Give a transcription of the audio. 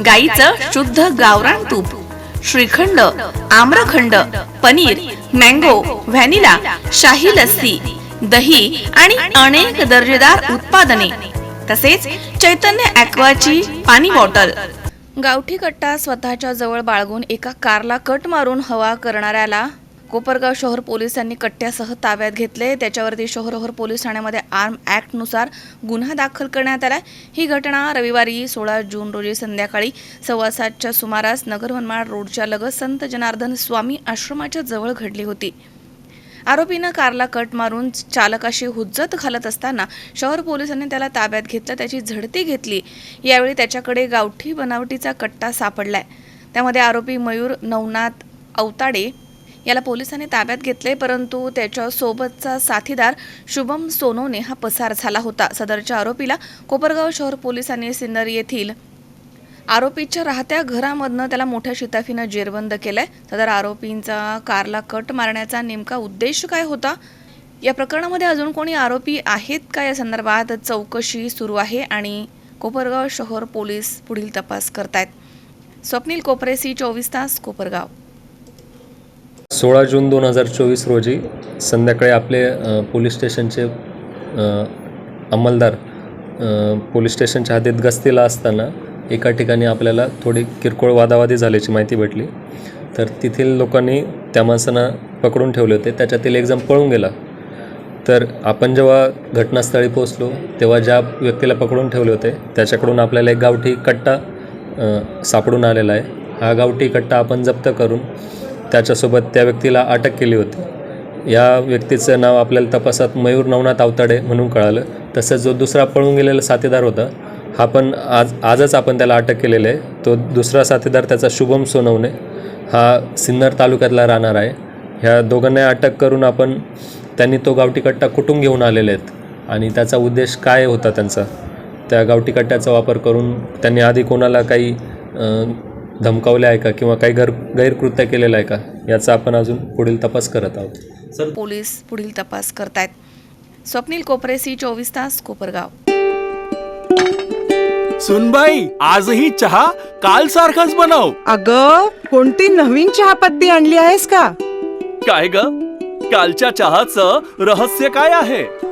गाईचं शुद्ध गावरान तूप श्रीखंड आम्रखंड पनीर मँगो व्हॅनिला शाही लस्सी दही आणि अनेक दर्जेदार उत्पादने तसेच चैतन्य ॲक्वाची पाणी बॉटल. गावठी कट्टा स्वतःच्या जवळ बाळगून एका कारला कट मारून हवा करणाऱ्याला कोपरगाव शहर पोलिसांनी कट्ट्यासह ताब्यात घेतले. त्याच्यावरती शहरोहर पोलीस ठाण्यामध्ये आर्म ॲक्टनुसार गुन्हा दाखल करण्यात आला ही घटना रविवारी सोळा जून रोजी संध्याकाळी सव्वा सातच्या सुमारास नगर रोडच्या लगत संत जनार्दन स्वामी आश्रमाच्या जवळ घडली होती. आरोपीनं कारला कट मारून चालकाशी हुज्जत घालत असताना शहर पोलिसांनी त्याला ताब्यात घेतलं त्याची झडती घेतली. यावेळी त्याच्याकडे गावठी बनावटीचा कट्टा सापडलाय. त्यामध्ये आरोपी मयूर नवनाथ अवताडे याला पोलिसांनी ताब्यात घेतले परंतु त्याच्यासोबतचा साथीदार शुभम सोनोने हा पसार झाला होता. सदरच्या आरोपीला कोपरगाव शहर पोलिसांनी सिन्नर येथील आरोपीच्या राहत्या घरामधनं त्याला मोठ्या शिताफीनं जेरबंद केलंय. सदर आरोपींचा कारला कट मारण्याचा नेमका उद्देश काय होता? या प्रकरणामध्ये अजून कोणी आरोपी आहेत का? या संदर्भात चौकशी सुरू आहे आणि कोपरगाव शहर पोलीस पुढील तपास करतायत. स्वप्नील कोपरेसी चोवीस तास कोपरगाव. सोळा जून दोन हजार चोवीस रोजी संध्याकाळी आपले पोलीस स्टेशनचे अंमलदार पोलीस स्टेशनच्या हद्दीत गस्तीला असताना एका ठिकाणी आपल्याला थोडी किरकोळ वादावादी झाल्याची माहिती भेटली. तर तेथील लोकांनी त्या माणसांना पकडून ठेवले होते. त्याच्यातील एक जण पळून गेला. तर आपण जेव्हा घटनास्थळी पोहोचलो तेव्हा ज्या व्यक्तीला पकडून ठेवले होते त्याच्याकडून आपल्याला एक गावठी कट्टा सापडून आलेला आहे. हा गावठी कट्टा आपण जप्त करून त्याच्यासोबत त्या व्यक्तीला अटक केली होती. या व्यक्तीचं नाव आपल्याला तपासात मयूर नवनाथ आवताडे म्हणून कळालं. तसंच जो दुसरा पळून गेलेला साथीदार होता हा पण आज आजच आपण त्याला अटक केलेलं आहे. तो दुसरा साथीदार त्याचा शुभम सोनवणे हा सिन्नर तालुक्यातला राहणार आहे. ह्या दोघांना अटक करून आपण त्यांनी तो गावठी कट्टा कुठून घेऊन आलेले आहेत आणि त्याचा उद्देश काय होता त्यांचा? त्या गावठी कट्ट्याचा वापर करून त्यांनी आधी कोणाला काही धमकावले आहे का? किंवा काही गैर गैरकृत्य केलेलं आहे का? याचा आपण अजून पुढील तपास करत आहोत. पोलीस पुढील तपास करतायत. स्वप्नील कोपरेसी चोवीस तास कोपरगाव. सुनबाई आजही चहा काल सारखाच बनव. अग कोणती नवीन चहापत्ती आणली आहेस का? काय ग? कालच्या चहाचं रहस्य काय आहे?